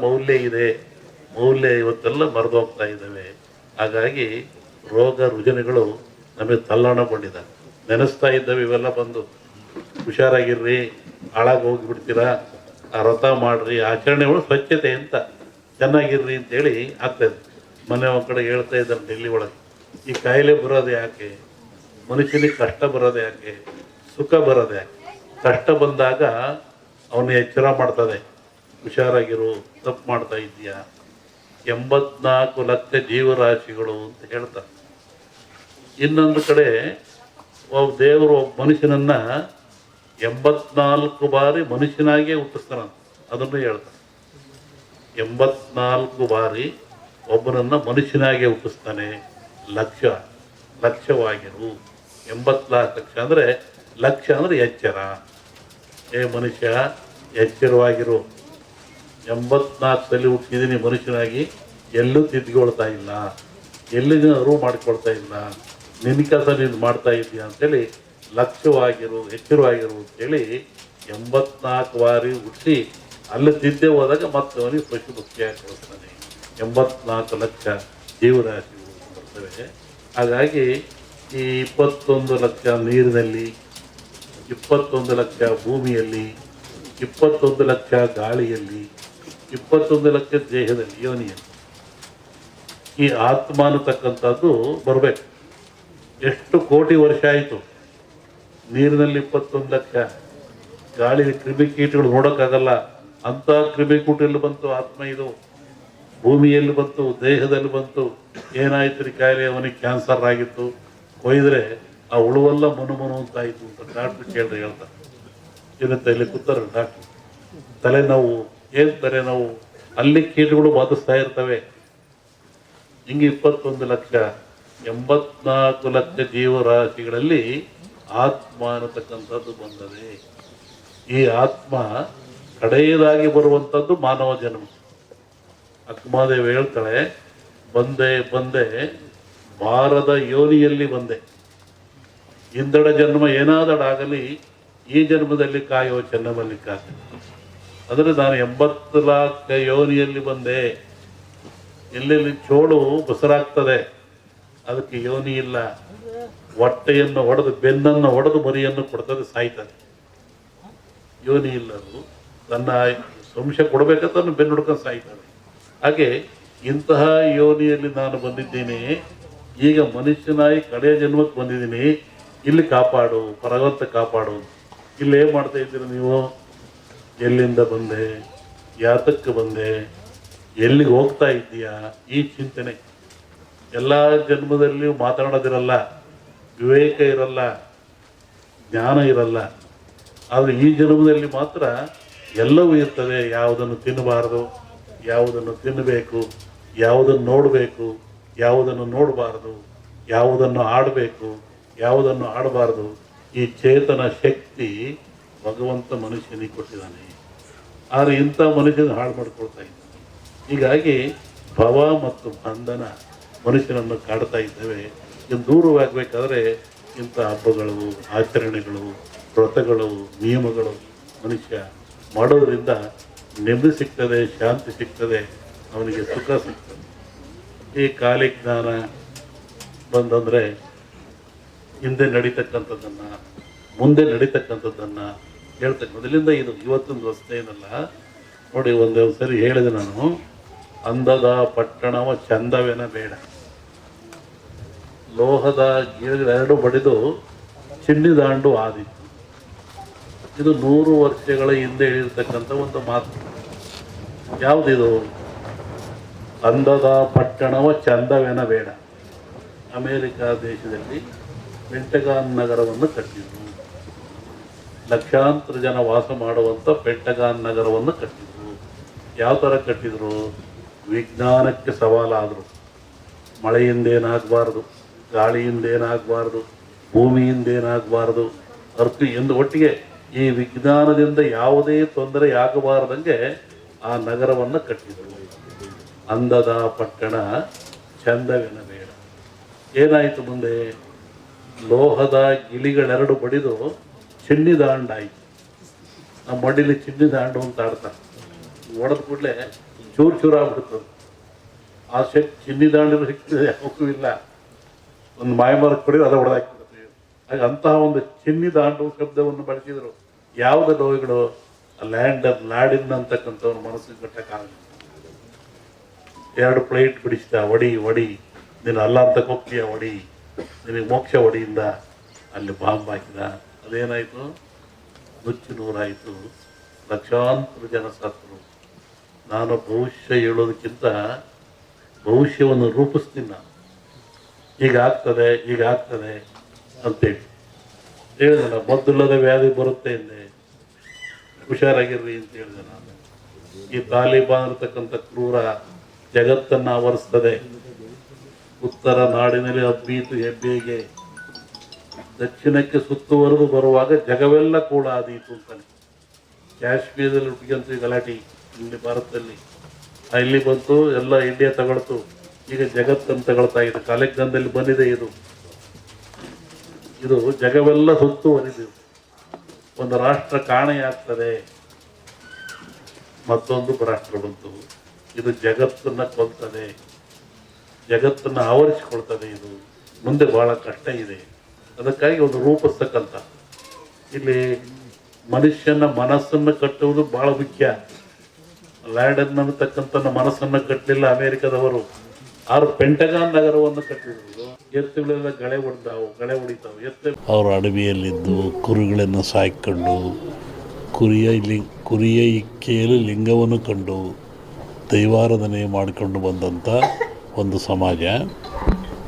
ಮೌಲ್ಯ ಇದೆ. ಮೌಲ್ಯ ಇವತ್ತೆಲ್ಲ ಮರೆದೋಗ್ತಾ ಇದ್ದಾವೆ. ಹಾಗಾಗಿ ರೋಗ ರುಜಿನಗಳು ನಮಗೆ ತಲ್ಲಣಗೊಂಡಿದ್ದಾವೆ. ನೆನೆಸ್ತಾ ಇದ್ದಾವೆ ಇವೆಲ್ಲ ಬಂದು. ಹುಷಾರಾಗಿರ್ರಿ, ಹಾಳಾಗಿ ಹೋಗಿಬಿಡ್ತೀರಾ, ಆ ವ್ರತ ಮಾಡ್ರಿ, ಆಚರಣೆಗಳು ಸ್ವಚ್ಛತೆ ಅಂತ. ಚೆನ್ನಾಗಿರ್ರಿ ಅಂತೇಳಿ ಆಗ್ತದೆ ಮನೆ ಒಂದು ಕಡೆ ಹೇಳ್ತಾ ಇದ್ದಾರೆ ಡೆಲ್ಲಿ ಒಳಗೆ. ಈ ಕಾಯಿಲೆ ಬರೋದು ಯಾಕೆ? ಮನುಷ್ಯನಿಗೆ ಕಷ್ಟ ಬರೋದು ಯಾಕೆ? ಸುಖ ಬರೋದು ಯಾಕೆ? ಕಷ್ಟ ಬಂದಾಗ ಅವನು ಎಚ್ಚರ ಮಾಡ್ತದೆ ಹುಷಾರಾಗಿರು, ತಪ್ಪು ಮಾಡ್ತಾ ಇದೆಯಾ ಎಂಬತ್ನಾಲ್ಕು ಲಕ್ಷ ಜೀವರಾಶಿಗಳು ಅಂತ ಹೇಳ್ತಾರೆ. ಇನ್ನೊಂದು ಕಡೆ, ಒಬ್ಬ ದೇವರು, ಒಬ್ಬ ಮನುಷ್ಯನನ್ನ ಎಂಬತ್ನಾಲ್ಕು ಬಾರಿ ಮನುಷ್ಯನಾಗಿಯೇ ಹುಟ್ಟಿಸ್ತಾನಂತ. ಅದನ್ನು ಹೇಳ್ತಾರೆ. ಎಂಬತ್ನಾಲ್ಕು ಬಾರಿ ಒಬ್ಬನನ್ನು ಮನುಷ್ಯನಾಗೆ ಹುಟ್ಟಿಸ್ತಾನೆ. ಲಕ್ಷ, ಲಕ್ಷವಾಗಿರು. ಎಂಬತ್ನಾಲ್ಕು ಲಕ್ಷ ಅಂದ್ರೆ ಲಕ್ಷ ಅಂದ್ರೆ ಎಚ್ಚರ. ಏ ಮನುಷ್ಯ, ಎಚ್ಚರವಾಗಿರು. ಎಂಬತ್ನಾಲ್ಕರಲ್ಲಿ ಹುಟ್ಟಿದ್ದೀನಿ ಮನುಷ್ಯನಾಗಿ, ಎಲ್ಲೂ ತಿದ್ಕೊಳ್ತಾ ಇಲ್ಲ. ಎಲ್ಲಿನ ಅರಿವು ಮಾಡ್ಕೊಳ್ತಾ ಇಲ್ಲ. ನಿನ್ನ ಕೆಲಸ ನೀನು ಮಾಡ್ತಾ ಇದ್ದೀಯ ಅಂತೇಳಿ ಹೆಚ್ಚಿರು ಎಚ್ಚರವಾಗಿರು ಅಂತೇಳಿ ಎಂಬತ್ನಾಲ್ಕು ಬಾರಿ ಹುಟ್ಟಿ ಅಲ್ಲಿ ತಿದ್ದೆ ಹೋದಾಗ ಮತ್ತೆ ಅವನಿಗೆ ಪಶು ಮುಕ್ತಿಯಾಗಿ ಕೊಡ್ತಾನೆ ಎಂಬತ್ನಾಲ್ಕು ಲಕ್ಷ ಜೀವರಾಶಿಗಳು ಬರ್ತವೆ. ಹಾಗಾಗಿ ಈ ಇಪ್ಪತ್ತೊಂದು ಲಕ್ಷ ನೀರಿನಲ್ಲಿ, ಇಪ್ಪತ್ತೊಂದು ಲಕ್ಷ ಭೂಮಿಯಲ್ಲಿ, ಇಪ್ಪತ್ತೊಂದು ಲಕ್ಷ ಗಾಳಿಯಲ್ಲಿ ಇಪ್ಪತ್ತೊಂದು ಲಕ್ಷ ದೇಹದಲ್ಲಿ ಯೋನಿಯಲ್ಲಿ ಈ ಆತ್ಮ ಅನ್ನತಕ್ಕಂಥದ್ದು ಬರಬೇಕು. ಎಷ್ಟು ಕೋಟಿ ವರ್ಷ ಆಯಿತು? ನೀರಿನಲ್ಲಿ ಇಪ್ಪತ್ತೊಂದು ಲಕ್ಷ. ಗಾಳಿ ಕ್ರಿಮಿಕೀಟಗಳು ನೋಡೋಕ್ಕಾಗಲ್ಲ. ಅಂಥ ಕ್ರಿಮಿಕೂಟಲ್ಲಿ ಬಂತು ಆತ್ಮ ಇದು. ಭೂಮಿಯಲ್ಲಿ ಬಂತು, ದೇಹದಲ್ಲಿ ಬಂತು. ಏನಾಯ್ತು ರೀ ಕಾಯಿಲೆ? ಅವನಿಗೆ ಕ್ಯಾನ್ಸರ್ ಆಗಿತ್ತು. ಕೊಯ್ದರೆ ಆ ಉಳುವೆಲ್ಲ ಮನು ಅಂತ ಆಯಿತು ಅಂತ ಡಾಕ್ಟ್ರು ಕೇಳ್ರಿ ಹೇಳ್ತಾರೆ. ಇರುತ್ತೆ ಇಲ್ಲಿ ಕೂತಾರೆ ಡಾಕ್ಟ್ರು. ತಲೆನೋವು ಏನ್ ನಾವು, ಅಲ್ಲಿ ಕೀಟಗಳು ಬಾಧಿಸ್ತಾ ಇರ್ತವೆ. ಹಿಂಗೆ ಇಪ್ಪತ್ತೊಂದು ಲಕ್ಷ, ಎಂಬತ್ನಾಲ್ಕು ಲಕ್ಷ ಜೀವರಾಶಿಗಳಲ್ಲಿ ಆತ್ಮ ಅನ್ನತಕ್ಕಂಥದ್ದು ಬಂದದೆ. ಈ ಆತ್ಮ ಕಡೆಯದಾಗಿ ಬರುವಂಥದ್ದು ಮಾನವ ಜನ್ಮ. ಆತ್ಮಾದೇವಿ ಹೇಳ್ತಾಳೆ, ಬಂದೆ ಬಂದೆ ಬಾರದ ಯೋನಿಯಲ್ಲಿ ಬಂದೆ. ಹಿಂದಡ ಜನ್ಮ ಏನಾದಡಾಗಲಿ, ಈ ಜನ್ಮದಲ್ಲಿ ಕಾಯೋ ಚೆನ್ನಮಲ್ಲಿಕಾರ್ಜುನ. ಅಂದರೆ ನಾನು ಎಂಬತ್ತು ಲಕ್ಷ ಯೋನಿಯಲ್ಲಿ ಬಂದೆ. ಎಲ್ಲೆಲ್ಲಿ ಚೋಳು ಬಸರಾಗ್ತದೆ, ಅದಕ್ಕೆ ಯೋನಿ ಇಲ್ಲ. ಹೊಟ್ಟೆಯನ್ನು ಹೊಡೆದು ಬೆನ್ನನ್ನು ಹೊಡೆದು ಮರಿಯನ್ನು ಕೊಡ್ತದೆ ಸಾಯ್ತದೆ. ಯೋನಿ ಇಲ್ಲ ಅದು. ನನ್ನ ಸಂಶಯ ಕೊಡಬೇಕಂತ ಬೆನ್ನು ಹುಡ್ಕೊಂಡು ಸಾಯ್ತದೆ. ಹಾಗೆ ಇಂತಹ ಯೋನಿಯಲ್ಲಿ ನಾನು ಬಂದಿದ್ದೀನಿ. ಈಗ ಮನುಷ್ಯನಾಗಿ ಕಡೆಯ ಜನ್ಮಕ್ಕೆ ಬಂದಿದ್ದೀನಿ. ಇಲ್ಲಿ ಕಾಪಾಡು ಭಗವಂತ ಕಾಪಾಡು. ಇಲ್ಲಿ ಏನು ಮಾಡ್ತಾ ಇದ್ದೀರಿ ನೀವು? ಎಲ್ಲಿಂದ ಬಂದೆ? ಯಾತಕ್ಕೆ ಬಂದೆ? ಎಲ್ಲಿಗೆ ಹೋಗ್ತಾ ಇದ್ದೀಯಾ? ಈ ಚಿಂತನೆ. ಎಲ್ಲ ಜನ್ಮದಲ್ಲಿಯೂ ಮಾತಾಡೋದಿರಲ್ಲ ವಿವೇಕ ಇರಲ್ಲ. ಜ್ಞಾನ ಇರಲ್ಲ. ಆದರೆ ಈ ಜನ್ಮದಲ್ಲಿ ಮಾತ್ರ ಎಲ್ಲವೂ ಇರ್ತದೆ. ಯಾವುದನ್ನು ತಿನ್ನಬಾರದು, ಯಾವುದನ್ನು ತಿನ್ನಬೇಕು, ಯಾವುದನ್ನು ನೋಡಬೇಕು, ಯಾವುದನ್ನು ನೋಡಬಾರದು, ಯಾವುದನ್ನು ಆಡಬೇಕು, ಯಾವುದನ್ನು ಆಡಬಾರದು. ಈ ಚೇತನ ಶಕ್ತಿ ಭಗವಂತ ಮನುಷ್ಯನಿಗೆ ಕೊಟ್ಟಿದ್ದಾನೆ. ಆದರೆ ಇಂಥ ಮನುಷ್ಯನ ಹಾಳು ಮಾಡ್ಕೊಳ್ತಾ ಇದ್ದಾನೆ. ಹೀಗಾಗಿ ಭವ ಮತ್ತು ಬಂಧನ ಮನುಷ್ಯನನ್ನು ಕಾಡ್ತಾ ಇದ್ದೇವೆ. ಇದು ದೂರವಾಗಬೇಕಾದ್ರೆ ಇಂಥ ಹಬ್ಬಗಳು, ಆಚರಣೆಗಳು, ವ್ರತಗಳು, ನಿಯಮಗಳು ಮನುಷ್ಯ ಮಾಡೋದರಿಂದ ನೆಮ್ಮದಿ ಸಿಗ್ತದೆ, ಶಾಂತಿ ಸಿಗ್ತದೆ, ಅವನಿಗೆ ಸುಖ ಸಿಗ್ತದೆ. ಈ ಕಾಲಿಜ್ಞಾನ ಬಂದಂದರೆ ಹಿಂದೆ ನಡೀತಕ್ಕಂಥದ್ದನ್ನು, ಮುಂದೆ ನಡೀತಕ್ಕಂಥದ್ದನ್ನು ಹೇಳ್ತಕ್ಕ ಮೊದಲಿಂದ ಇದು ಇವತ್ತಿನ ವ್ಯವಸ್ಥೆ ಏನಲ್ಲ. ನೋಡಿ, ಒಂದು ಸರಿ ಹೇಳಿದೆ ನಾನು. ಅಂದದ ಪಟ್ಟಣವ ಚಂದವೇನ ಬೇಡ. ಲೋಹದ ಗಿಡಗಳೆರಡು ಬಡಿದು ಚಿನ್ನಿದಾಂಡು ಆದಿತ್ತು. ಇದು ನೂರು ವರ್ಷಗಳ ಹಿಂದೆ ಹೇಳಿರ್ತಕ್ಕಂಥ ಒಂದು ಮಾತು. ಯಾವುದಿದು? ಅಂದದ ಪಟ್ಟಣವ ಚಂದವೇನ ಬೇಡ. ಅಮೇರಿಕಾ ದೇಶದಲ್ಲಿ ಪೆಂಟಗಾನ್ ನಗರವನ್ನು ಕಟ್ಟಿದರು. ಲಕ್ಷಾಂತರ ಜನ ವಾಸ ಮಾಡುವಂಥ ಪೆಂಟಗಾನ್ ನಗರವನ್ನು ಕಟ್ಟಿದರು. ಯಾವ ಥರ ಕಟ್ಟಿದರು? ವಿಜ್ಞಾನಕ್ಕೆ ಸವಾಲಾದರು. ಮಳೆಯಿಂದೇನಾಗಬಾರ್ದು, ಗಾಳಿಯಿಂದೇನಾಗಬಾರ್ದು, ಭೂಮಿಯಿಂದೇನಾಗಬಾರ್ದು ಅರ್ಥ ಎಂದು ಒಟ್ಟಿಗೆ ಈ ವಿಜ್ಞಾನದಿಂದ ಯಾವುದೇ ತೊಂದರೆ ಆಗಬಾರದಂಗೆ ಆ ನಗರವನ್ನು ಕಟ್ಟಿದರು. ಅಂದದ ಪಟ್ಟಣ ಚಂದವಿನ ಬೇಡ ಏನಾಯಿತು ಮುಂದೆ? ಲೋಹದ ಗಿಳಿಗಳೆರಡು ಬಡಿದು ಚಿನ್ನಿ ದಾಂಡಾಯ್ತು ಆ ಮಡಿಲಿ ಚಿನ್ನಿ ದಾಂಡು ಅಂತ ಆಡ್ತಾರೆ ಹೊಡೆದ ಕೂಡಲೇ ಚೂರು ಚೂರು ಆಗ್ಬಿಡ್ತದೆ. ಆ ಶಕ್ತಿ ಚಿನ್ನಿ ದಾಂಡಿನ ಶಕ್ತಿ ಯಾವಕ್ಕೂ ಇಲ್ಲ. ಒಂದು ಮಾಯಮರಕ್ಕೆ ಕೊಡಿದ್ರೆ ಅದ ಹೊಡೆದಾಕ್ಬಿಡ್ತೀವಿ ಹಾಗೆ ಅಂತಹ ಒಂದು ಚಿನ್ನಿ ದಾಂಡು ಶಬ್ದವನ್ನು ಬಳಸಿದ್ರು ಯಾವುದೇ ಆ ಲ್ಯಾಂಡ್ ನಾಡಿನ ಅಂತಕ್ಕಂಥವ್ರ ಮನಸ್ಸಿಗೆ ಕಟ್ಟಕ್ಕಾಗಲ್ಲ ಎರಡು ಪ್ಲೇಟ್ ಬಿಡಿಸಿದ ಒಡಿ ಒಡಿ ನೀನು ಅಲ್ಲ ಅಂತ ಹೋಗ್ತೀಯ ಒಡಿ ನಿನಗೆ ಮೋಕ್ಷ ಒಡಿಯಿಂದ ಅಲ್ಲಿ ಬಾಂಬ್ ಹಾಕಿದ. ಅದೇನಾಯಿತು? ನುಚ್ಚು ನೂರಾಯಿತು. ಲಕ್ಷಾಂತರ ಜನ ಸತ್ತರು ನಾನು ಭವಿಷ್ಯ ಹೇಳೋದಕ್ಕಿಂತ ಭವಿಷ್ಯವನ್ನು ರೂಪಿಸ್ತೀನಿ ನಾನು. ಈಗ ಆಗ್ತದೆ ಅಂತೇಳಿ. ಹೇಳಿದೆ ಮದ್ದಿಲ್ಲದ ವ್ಯಾಧಿ ಬರುತ್ತೆ ಎಂದೆ. ಹುಷಾರಾಗಿರ್ರಿ ಅಂತ ಹೇಳಿದೆ ನಾನು. ಈ ತಾಲಿಬಾನ್ ಇರತಕ್ಕಂಥ ಕ್ರೂರ ಜಗತ್ತನ್ನು ಆವರಿಸ್ತದೆ. ಉತ್ತರ ನಾಡಿನಲ್ಲಿ ಅಬ್ಬೀತು ಹೆಬ್ಬೇಗೆ ದಕ್ಷಿಣಕ್ಕೆ ಸುತ್ತುವರೆದು ಬರುವಾಗ ಜಗವೆಲ್ಲ ಕೂಡ ಆದೀತು ಅಂತಾನೆ. ಕಾಶ್ಮೀರದಲ್ಲಿ ಹುಟ್ಟಿಗಂತೂ ಗಲಾಟೆ ಇಲ್ಲಿ ಭಾರತದಲ್ಲಿ. ಇಲ್ಲಿ ಬಂತು, ಎಲ್ಲ ಇಂಡಿಯಾ ತಗೊಳ್ತು. ಈಗ ಜಗತ್ತನ್ನು ತಗೊಳ್ತಾ ಇದೆ. ಕಾಲೆಗ್ನದಲ್ಲಿ ಬಂದಿದೆ ಇದು. ಇದು ಜಗವೆಲ್ಲ ಸುತ್ತುವರಿದು. ಒಂದು ರಾಷ್ಟ್ರ ಕಾಣೆಯಾಗ್ತದೆ. ಮತ್ತೊಂದು ರಾಷ್ಟ್ರ ಬಂತು. ಇದು ಜಗತ್ತನ್ನ ಕೊಲ್ತದೆ ಜಗತ್ತನ್ನು ಆವರಿಸಿಕೊಳ್ತದೆ ಇದು. ಮುಂದೆ ಬಹಳ ಕಷ್ಟ ಇದೆ. ಅದಕ್ಕಾಗಿ ಒಂದು ರೂಪಿಸ್ತಕ್ಕಂಥ. ಇಲ್ಲಿ ಮನುಷ್ಯನ ಮನಸ್ಸನ್ನು ಕಟ್ಟುವುದು ಬಹಳ ಮುಖ್ಯ. ಲ್ಯಾಂಡನ್ ಅನ್ನತಕ್ಕಂಥ ಮನಸ್ಸನ್ನು ಕಟ್ಟಲಿಲ್ಲ ಅಮೆರಿಕದವರು. ಆರು ಪೆಂಟಗಾನ್ ನಗರವನ್ನು ಕಟ್ಟಿದ್ರು. ಎತ್ತುಗಳೆಲ್ಲ ಗಳೆ ಹೊಡೆದಾವು, ಗಳೆ ಹೊಡಿತಾವೆ ಎತ್ತು ಅವರು ಅಡವಿಯಲ್ಲಿದ್ದು ಕುರಿಗಳನ್ನು ಸಾಯ್ಕೊಂಡು ಕುರಿಯ ಇಲ್ಲಿ ಕುರಿಯ ಇಕ್ಕೆಯಲ್ಲಿ ಲಿಂಗವನ್ನು ಕಂಡು ದೈವಾರಾಧನೆ ಮಾಡಿಕೊಂಡು ಬಂದಂಥ ಒಂದು ಸಮಾಜ.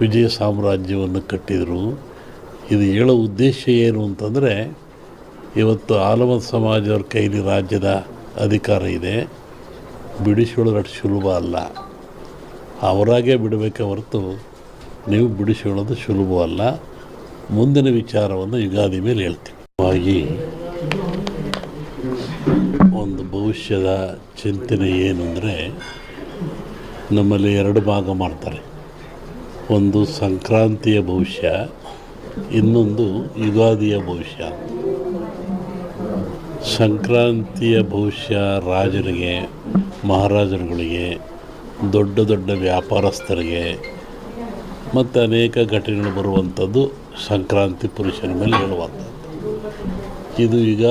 ವಿಜಯ ಸಾಮ್ರಾಜ್ಯವನ್ನು ಕಟ್ಟಿದರು. ಇದು ಹೇಳೋ ಉದ್ದೇಶ ಏನು ಅಂತಂದರೆ, ಇವತ್ತು ಆಲಮತ್ ಸಮಾಜವ್ರ ಕೈಲಿ ರಾಜ್ಯದ ಅಧಿಕಾರ ಇದೆ. ಬಿಡಿಸಿಕೊಳ್ಳೋದು ಸುಲಭ ಅಲ್ಲ. ಅವರಾಗೆ ಬಿಡಬೇಕೆ ಹೊರತು ನೀವು ಬಿಡಿಸಿಕೊಳ್ಳೋದು ಸುಲಭವಲ್ಲ ಮುಂದಿನ ವಿಚಾರವನ್ನು ಯುಗಾದಿ ಮೇಲೆ ಹೇಳ್ತೀವಿ ಒಂದು ಭವಿಷ್ಯದ ಚಿಂತನೆ ಏನು ಅಂದರೆ, ನಮ್ಮಲ್ಲಿ ಎರಡು ಭಾಗ ಮಾಡ್ತಾರೆ. ಒಂದು ಸಂಕ್ರಾಂತಿಯ ಭವಿಷ್ಯ, ಇನ್ನೊಂದು ಯುಗಾದಿಯ ಭವಿಷ್ಯ. ಸಂಕ್ರಾಂತಿಯ ಭವಿಷ್ಯ ರಾಜರಿಗೆ, ಮಹಾರಾಜರುಗಳಿಗೆ, ದೊಡ್ಡ ದೊಡ್ಡ ವ್ಯಾಪಾರಸ್ಥರಿಗೆ, ಮತ್ತು ಅನೇಕ ಘಟನೆಗಳು ಬರುವಂಥದ್ದು ಸಂಕ್ರಾಂತಿ ಪುರುಷನ ಮೇಲೆ ಹೇಳುವಂಥದ್ದು. ಇದು ಈಗ